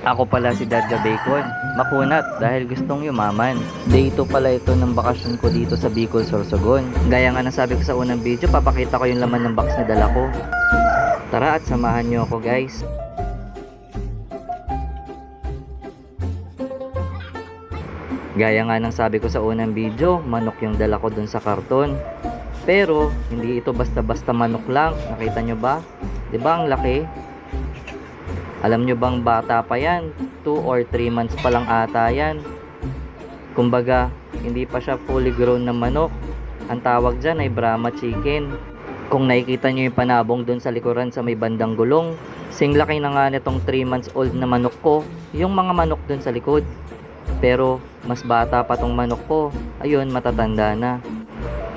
Ako pala si Dadda Bacon. Makunat dahil gustong yumaman. Day 2 pala ito ng bakasyon ko dito sa Bicol, Sorsogon. Gaya nga ng sabi ko sa unang video, papakita ko yung laman ng box na dala ko. Tara at samahan nyo ako guys. Gaya nga ng sabi ko sa unang video, manok yung dala ko dun sa karton. Pero, hindi ito basta-basta manok lang. Nakita nyo ba? ba ang laki? Alam nyo bang bata pa yan? 2 or 3 months pa lang ata yan. Kumbaga, hindi pa siya fully grown na manok. Ang tawag dyan ay Brahma chicken. Kung nakikita nyo yung panabong dun sa likuran sa may bandang gulong, sing laki na nga nitong 3 months old na manok ko, yung mga manok dun sa likod. Pero, mas bata pa tong manok ko. Ayun, matatanda na.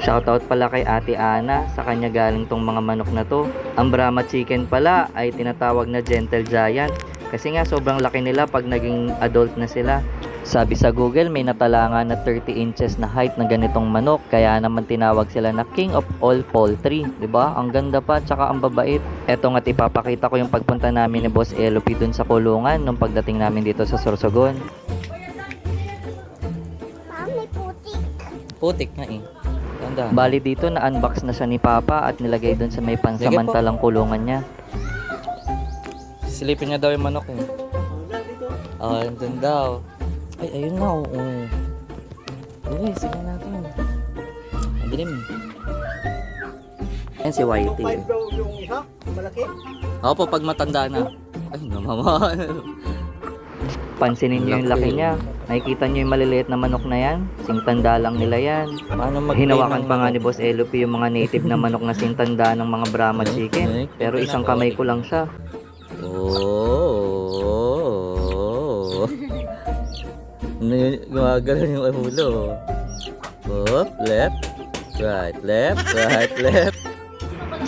Shoutout pala kay Ate Ana, sa kanya galing tong mga manok na to. Ang Brahma Chicken pala ay tinatawag na Gentle Giant kasi nga sobrang laki nila pag naging adult na sila. Sabi sa Google may natalangan na 30 inches na height ng ganitong manok kaya naman tinawag sila na King of All Poultry, 'di ba? Ang ganda pa tsaka ang babait. Eto nga ipapakita ko yung pagpunta namin ni Boss Elopi dun sa kulungan nung pagdating namin dito sa Sorsogon. Mami, putik. Putik nga eh. Ganda. Bali dito na-unbox na siya ni Papa at nilagay doon sa may pansamantalang kulungan niya. Silipin niya daw yung manok eh. Oh, andun daw. Ay, ayun na, oo. Dali, sige natin. Ang dilim. Yan si Whitey. Daw yung isa, malaki. Opo, pag matanda na. Ay, namaman. Pansinin niyo yung laki niya. Nakikita niyo yung maliliit na manok na yan? Singtanda lang nila yan. Paano Hinawakan pa nga ni Boss Elopi yung mga native na manok na singtanda ng mga Brahma chicken. Pero isang kamay ko lang siya. Oh. Ano yun? Gumagalaw yung ulo. Up, left, right, left, right, left.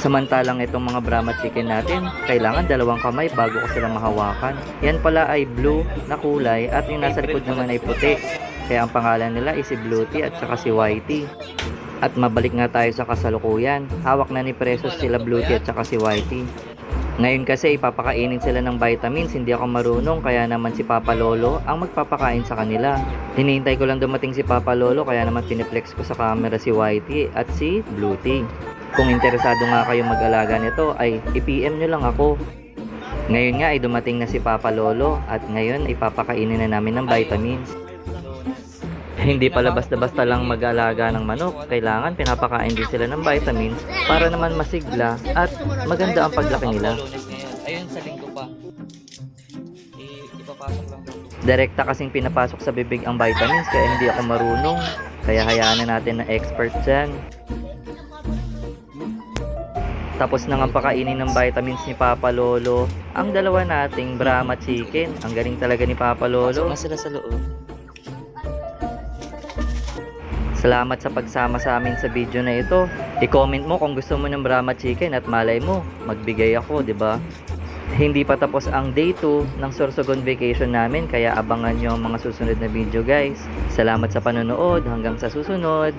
Samantalang itong mga Brahma chicken natin, kailangan dalawang kamay bago ko sila mahawakan. Yan pala ay blue na kulay at yung nasa likod naman ay puti. Kaya ang pangalan nila ay si Bluety at saka si Whitey. At mabalik nga tayo sa kasalukuyan. Hawak na ni Presos sila Bluety at saka si Whitey. Ngayon kasi ipapakainin sila ng vitamins, hindi ako marunong kaya naman si Papa Lolo ang magpapakain sa kanila. Hinihintay ko lang dumating si Papa Lolo kaya naman piniplex ko sa camera si Whitey at si Bluety. Kung interesado nga kayo mag-alaga nito ay i-PM nyo lang ako. Ngayon nga ay dumating na si Papa Lolo at ngayon ipapakainin na namin ng vitamins. Hindi pala basta-basta lang mag-alaga ng manok, kailangan pinapakain din sila ng vitamins para naman masigla at maganda ang paglaki nila. Ayun sa linggo pa. Ipapasok lang Direkta kasing pinapasok sa bibig ang vitamins kaya hindi ako marunong. Kaya hayaan na natin na expert dyan. Tapos na nga pakainin ng vitamins ni Papa Lolo. Ang dalawa nating Brahma Chicken. Ang galing talaga ni Papa Lolo. sila sa loob. Salamat sa pagsama sa amin sa video na ito. I-comment mo kung gusto mo ng Brahma Chicken at malay mo, magbigay ako, 'di ba? Hindi pa tapos ang day 2 ng Sorsogon vacation namin kaya abangan nyo ang mga susunod na video guys. Salamat sa panonood, hanggang sa susunod.